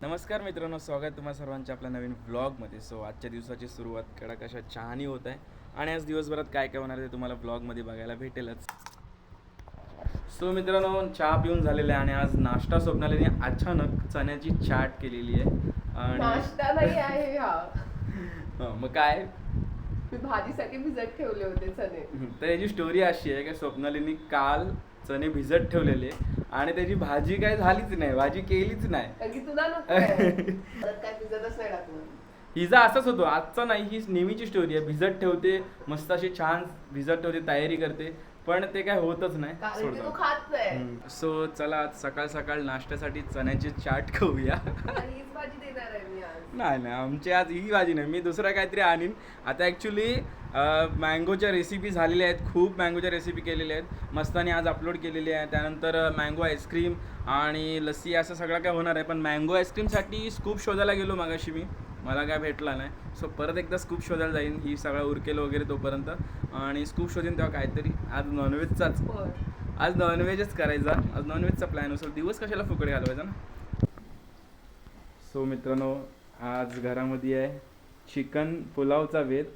नमस्कार मित्रांनो स्वागत तुम्हा सर्वांच्या आपल्या नवीन व्लॉगमध्ये सो आजच्या दिवसाची सुरुवात कडक अशा चहानी होत आहे. आणि आज दिवसभरात काय काय होणार आहे ते तुम्हाला व्लॉगमध्ये बघायला भेटेलच. सो मित्रांनो चहा पिऊन झालेला आहे आणि आज नाश्ता स्वप्नालीने अचानक चण्याची चाट केलेली आहे. आणि नाश्ता नाही आहे मग काय? मी भाजीसाठी भिजत ठेवले होते चणे. तर याची स्टोरी अशी आहे की स्वप्नालीने काल चणे भिजत ठेवलेले. आणि त्याची भाजी काय झालीच नाही भाजी केलीच नाही. कारण की तुला नको आहे. परत काय भिजतच नाही टाकलं हिचा असंच होतो आजचा नाही ही नेहमीची स्टोरी आहे. भिजत ठेवते मस्त अशी छान भिजत ठेवते तयारी करते. पण ते काय होतच नाही कारण की तू सोडतो खात नाही. सो चला आज सकाळ सकाळ नाश्त्यासाठी चण्याची चाट खाऊया. आणि हीच भाजी देणार आहे मी आज. नाही नाही आमची आज ही भाजी नाही. मी दुसरा काहीतरी आणीन. आता ॲक्च्युली मँगोच्या रेसिपी झालेल्या आहेत. खूप मँगोच्या रेसिपी केलेल्या आहेत. मस्तानी आज अपलोड केलेली आहे. त्यानंतर मँगो आईस्क्रीम आणि लस्सी असं सगळं काय होणार आहे. पण मँगो आईस्क्रीमसाठी स्कूप शोधायला गेलो मागाशी मी. मला काय भेटला नाही. सो परत एकदा स्कूप शोधायला जाईन. ही सगळं उरकेल वगैरे तोपर्यंत. आणि स्कूप शोधीन तेव्हा काहीतरी. आज नॉनव्हेजचाच. आज नॉनव्हेजच करायचा. आज नॉनव्हेजचा प्लॅन असेल. दिवस कशाला फुकडे घालवायचा ना? सो मित्रांनो आज घरामध्ये आहे. चिकन पुलावचा वेध.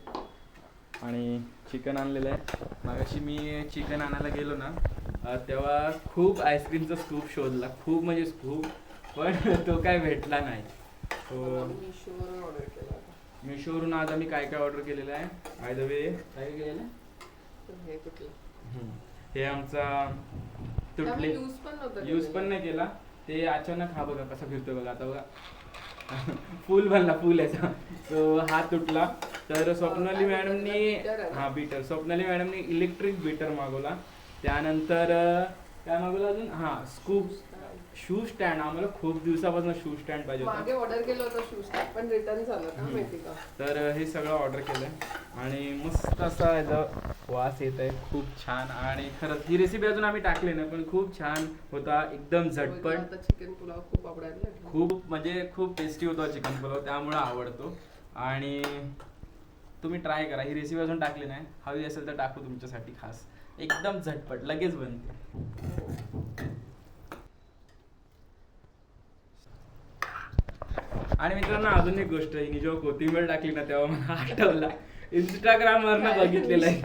आणि चिकन आणलेलं आहे. मागाशी मी चिकन आणायला गेलो ना तेव्हा खूप आईस्क्रीमचा स्कूप शोधला. खूप म्हणजे खूप पण तो काय भेटला नाही. तो. मिशोवरून आज आम्ही काय काय ऑर्डर केलेलं आहे? बाय द वे काय केलेलं हे आमचा तुटले. यूज. पण नाही केला. ते अचानक हा बघा कसा फिरतोय बघा. आता बघा. फुल बनला फुल याचा सो हा तुटला. तर स्वप्नाली मॅडमनी हा बीटर स्वप्नाली मॅडमनी इलेक्ट्रिक बीटर मागवला. त्यानंतर काय मागवलं अजून? हा स्कूप शू स्टँड आम्हाला खूप दिवसापासून शू स्टँड पाहिजे मागे होता ऑर्डर केलं होतं शूज पण रिटर्न झालं का. माहिती का? तर हे सगळं ऑर्डर केलंय. आणि मस्त असा याचा वास येत आहे. खूप छान. आणि खरंच ही रेसिपी अजून आम्ही टाकली नाही पण खूप छान होता. एकदम झटपट. चिकन पुलाव खूप आवडायला लागला. खूप म्हणजे खूप टेस्टी होतो चिकन पुलाव त्यामुळे आवडतो. आणि तुम्ही ट्राय करा. ही रेसिपी अजून टाकली नाही. हवी असेल तर टाकू तुमच्यासाठी खास. एकदम झटपट. लगेच बनते. आणि मित्रांनो अजून एक गोष्ट हिने जेव्हा कोथिंबीर टाकली ना तेव्हा मला आठवला. इंस्टाग्राम वरनं? बघितलेलं आहे.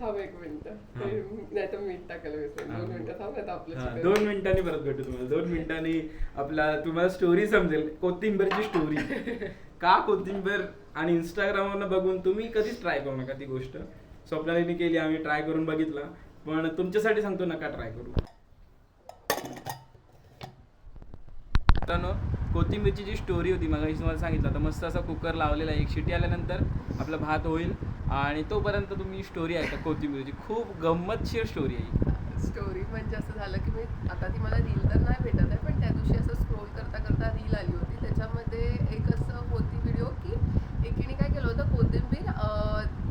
थांब एक मिनिट. नाही तर मीठ टाकायला विसरेल. दोन मिनिटं थांब नाही तर आपलं chicken- दोन मिनिटांनी परत भेटू तुम्हाला. दोन मिनिटांनी आपला तुम्हाला स्टोरी समजेल. कोथिंबीरची स्टोरी का कोथिंबीर आणि इंस्टाग्रामवरनं बघून तुम्ही कधीच ट्राय करू नका ती गोष्ट. स्वप्नालीने केली आम्ही ट्राय करून बघितला. पण तुमच्यासाठी सांगतो नका ट्राय करू. मित्रांनो कोथिंबीरची जी स्टोरी होती मग तुम्हाला सांगितलं आता मस्त असा कुकर लावलेला आहे एक शिटी आल्यानंतर आपला भात होईल आणि तोपर्यंत तुम्ही स्टोरी ऐका कोथिंबीरची खूप गंमतशीर स्टोरी आहे. स्टोरी म्हणजे असं झालं की मी आता ती मला रील तर नाही भेटत आहे पण त्या दिवशी असं स्क्रोल करता करता रील आली होती त्याच्यामध्ये एक असं होती व्हिडिओ की एकीने काय केलं होतं कोथिंबीर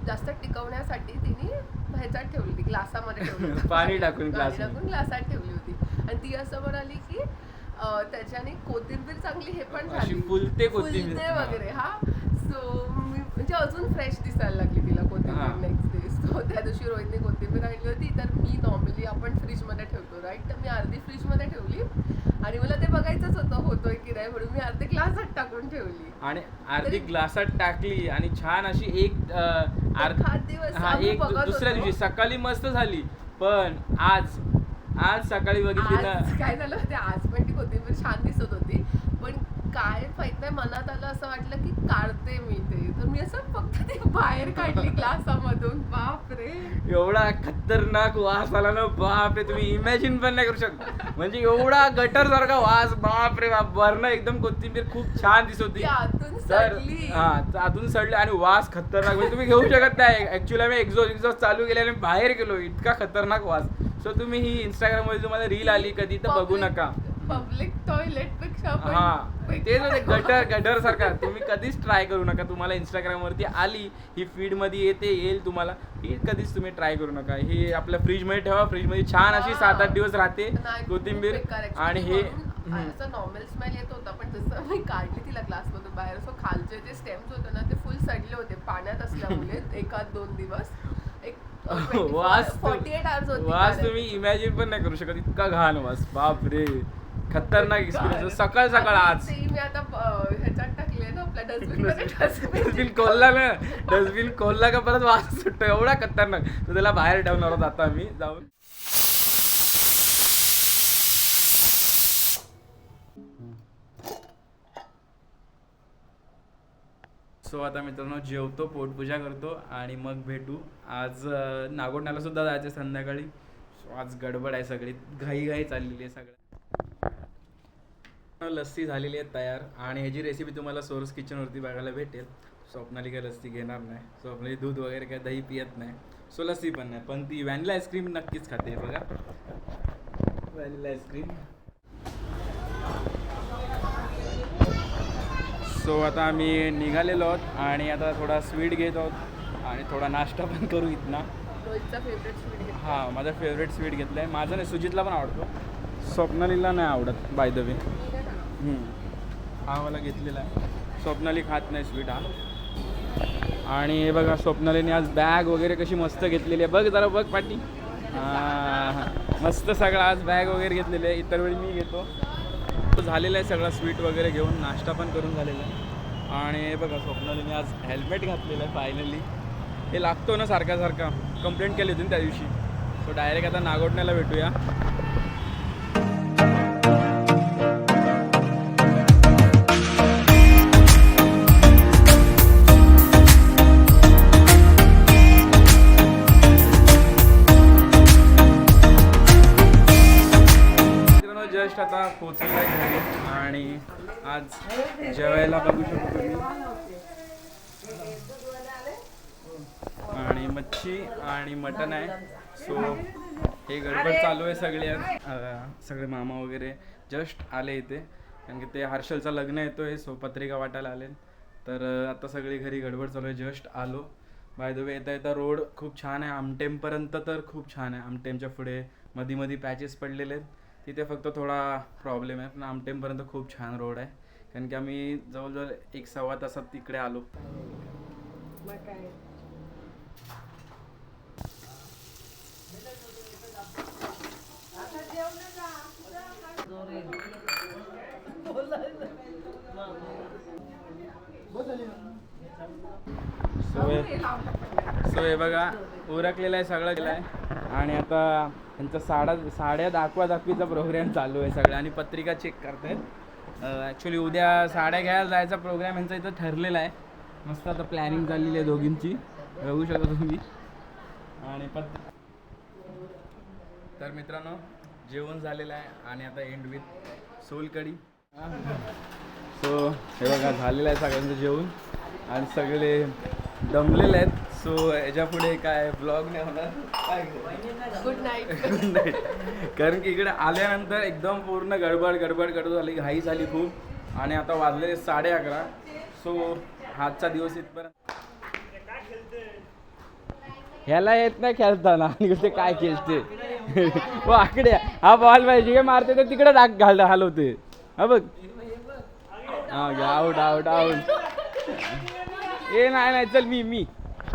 जास्त टिकवण्यासाठी तिने ह्याच्यात ठेवली होती ग्लासामध्ये ठेवली. पाणी टाकून. टाकून ग्लासात ठेवली होती आणि ती असं म्हणाली की त्याच्याने कोथिंबीर चांगली हे पण झाली. फुलते. वगैरे हा. सो मी म्हणजे अजून फ्रेश दिसायला लागली तिला. कोथिंबीर नेक्स्ट डे सो त्या दिवशी रोहितने कोथिंबीर आणली होती. तर मी नॉर्मली आपण फ्रीजमध्ये ठेवतो राईट तर मी अर्धी फ्रीजमध्ये ठेवली. आणि मला ते बघायचंच होतं होतोय की नाही म्हणून मी अर्धी ग्लासात टाकून ठेवली. आणि अर्धी ग्लासात टाकली आणि छान अशी एक अर्ध- दिवस एक दुसऱ्या. दिवशी. सकाळी मस्त झाली. पण आज आज सकाळी बघितली ना. काय झालं होते आज छान दिसत होती. पण काय माहीत नाही मनात आलं असं वाटलं की काढते मी ते. तर मी असं फक्त ते बाहेर काढली ग्लासामधून. बाप रे एवढा खतरनाक वास आला ना बाप रे तुम्ही इमॅजिन पण नाही करू शकता. म्हणजे एवढा गटर सारखा वास बाप रे बाप. वरनं एकदम कोथिंबीर खूप छान दिसत होती. आतून तर सडली. हा तर आतून सडले आणि वास खतरनाक. म्हणजे तुम्ही घेऊ शकत नाही. ऍक्च्युली आम्ही एक्झॉस्ट एक्झॉस्ट चालू केले आणि बाहेर गेलो. इतका खतरनाक वास. सो तुम्ही ही इंस्टाग्राममध्ये तुम्हाला रील आली कधी तर बघू नका. पब्लिक टॉयलेटपेक्षा हा बेकार तेच होते गटर गटर सारखा. तुम्ही कधीच ट्राय करू नका. तुम्हाला इंस्टाग्राम वरती आली ही फीडमध्ये येते येईल तुम्हाला. ही कधीच तुम्ही ट्राय करू नका. ही आपल्या फ्रीजमध्ये ठेवा. फ्रीजमध्ये छान अशी. सात आठ दिवस राहते कोथिंबीर. आणि हे. असं नॉर्मल स्मेल येत होता पण जसं मी काढली तिला ग्लास मधून बाहेर सो खालचे जे स्टेम्स होते ना ते फुल सडले होते पाण्यात असल्यामुळे एखाद दोन दिवस. एक वास फॉर्टी एट आवर्स होती वास. तुम्ही इमॅजिन पण नाही करू शकत. इतका घाण वास. बाप रे खतरनाक एक्सपिरियन्स सकाळ सकाळ आज. ते मी आता अं, ह्याच्यात टाकले ना आपल्या डस्टबिन खोलला ना. डस्टबिन खोलला का परत वास सुटतो एवढा खतरनाक. तर त्याला बाहेर ठेवणार आता आम्ही. जाऊन. सो आता मित्रांनो जेवतो पोटपूजा करतो आणि मग भेटू. आज अं, नागोठण्याला सुद्धा जायचं संध्याकाळी. सो आज गडबड आहे सगळी. घाई घाई चाललेली आहे सगळं लस्सी झालेली आहे तयार. आणि ह्याची रेसिपी तुम्हाला सोर्स किचनवरती बघायला भेटेल. स्वप्नाली काय लस्सी घेणार नाही. स्वप्नाली दूध वगैरे काय दही पियत नाही. सो लस्सी पण नाही. पण ती व्हॅनिला आईस्क्रीम नक्कीच खाते बघा. व्हॅनिला आईस्क्रीम सो आता आम्ही निघालेलो आहोत आणि आता थोडा स्वीट घेत आहोत. आणि थोडा नाश्ता पण करू इथना. हां माझा फेवरेट स्वीट घेतलं आहे माझं नाही सुजितला पण आवडतो. स्वप्नालीला नाही आवडत बाय द वे हा मला घेतलेला आहे. स्वप्नाली खात नाही स्वीट हा. आणि हे बघा स्वप्नालीने आज बॅग वगैरे कशी मस्त घेतलेली आहे. बघ जरा बघ पाटी. हां मस्त सगळं आज बॅग वगैरे घेतलेली आहे. इतर वेळी मी घेतो. तो झालेला आहे सगळा स्वीट वगैरे घेऊन नाश्ता पण करून झालेला आहे. आणि हे बघा स्वप्नालीने आज हेल्मेट घातलेलं आहे फायनली हे लागतो ना सारखा सारखा. कंप्लेंट केली होती ना त्या दिवशी. सो डायरेक्ट आता नागोटण्याला भेटूया. पोचलेला घरी आणि आज जेवायला बघू शकतो तुम्ही. आणि मच्छी आणि मटन आहे. सो हे गडबड चालू आहे सगळे सगळे मामा वगैरे जस्ट आले इथे. कारण की ते हर्षलचं लग्न येतोय सो पत्रिका वाटायला आले तर आता सगळी घरी गडबड चालू आहे जस्ट आलो. बाय द वे येता येता रोड खूप छान आहे. आमटेमपर्यंत तर खूप छान आहे. आमटेमच्या पुढे मधी मधी पॅचेस पडलेले आहेत. तिथे फक्त थोडा प्रॉब्लेम आहे. पण आमटेमपर्यंत खूप छान रोड आहे. कारण की आम्ही जवळजवळ एक सव्वा तासात तिकडे आलो. मग काय? सो हे सो हे बघा उरकलेलं आहे सगळं केलं आहे आणि आता त्यांचा साडा साड्या दाखवा दाखवीचा प्रोग्राम चालू आहे सगळा आणि पत्रिका चेक करतायत. ॲक्च्युली उद्या साड्या घ्यायला जायचा प्रोग्राम यांचा इथं ठरलेला आहे. मस्त आता प्लॅनिंग चाललेली आहे दोघींची. बघू शकता तुम्ही. आणि पत तर मित्रांनो जेवण झालेलं आहे आणि आता एंड विथ सोलकडी सो हे बघा झालेलं आहे सगळ्यांचं जेवण. आणि सगळे दमलेले आहेत. सो याच्यापुढे काय ब्लॉग नाही होणार? काय गुड नाईट नाही. कारण की इकडे आल्यानंतर एकदम पूर्ण गडबड गडबड गडबड झाली. घाई झाली खूप. आणि आता वाजलेले साडे अकरा. सो हातचा दिवस इथपर्यंत ह्याला येत नाही खेळताना. आणि ते काय खेळते? व आकडे हा बॉल पाहिजे. काय मारते तर तिकडे दाग घाल हलवते हा बघ. हा आउट आउट आउट ए नाही नाही. चल मी मी.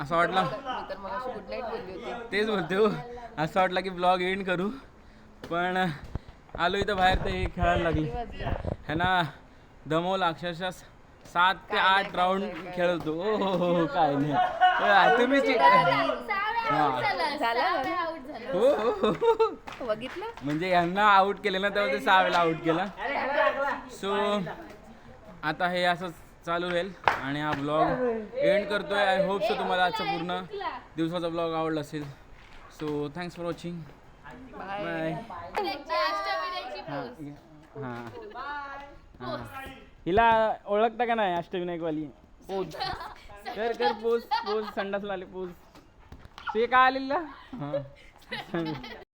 असं वाटलं. मी तर मग गुड नाईट बोलली होती. तेच बोलते हो. असं वाटलं की ब्लॉग एंड करू. पण आलो इथं बाहेर ते हे खेळायला लागले. वाजले? ह्यांना दमवलं अक्षरशः सात ते आठ राऊंड खेळतो हो हो हो हो, काय नाही. तुम्ही हा. हो हो, हो हो. बघितलं? म्हणजे यांना आउट केले ना तेव्हा ते सहा वेळेला आउट केला सो आता हे असं चालू राहील आणि हा ब्लॉग एंड करतोय. आय होप सो तुम्हाला आजचा पूर्ण दिवसाचा ब्लॉग आवडला असेल. So thanks for watching bye bye हां हां. हिला ओळखता का नाही अष्टविनायकवाली? पोज कर कर पोज पोज संडासला आले पोज ते काय आलेलं?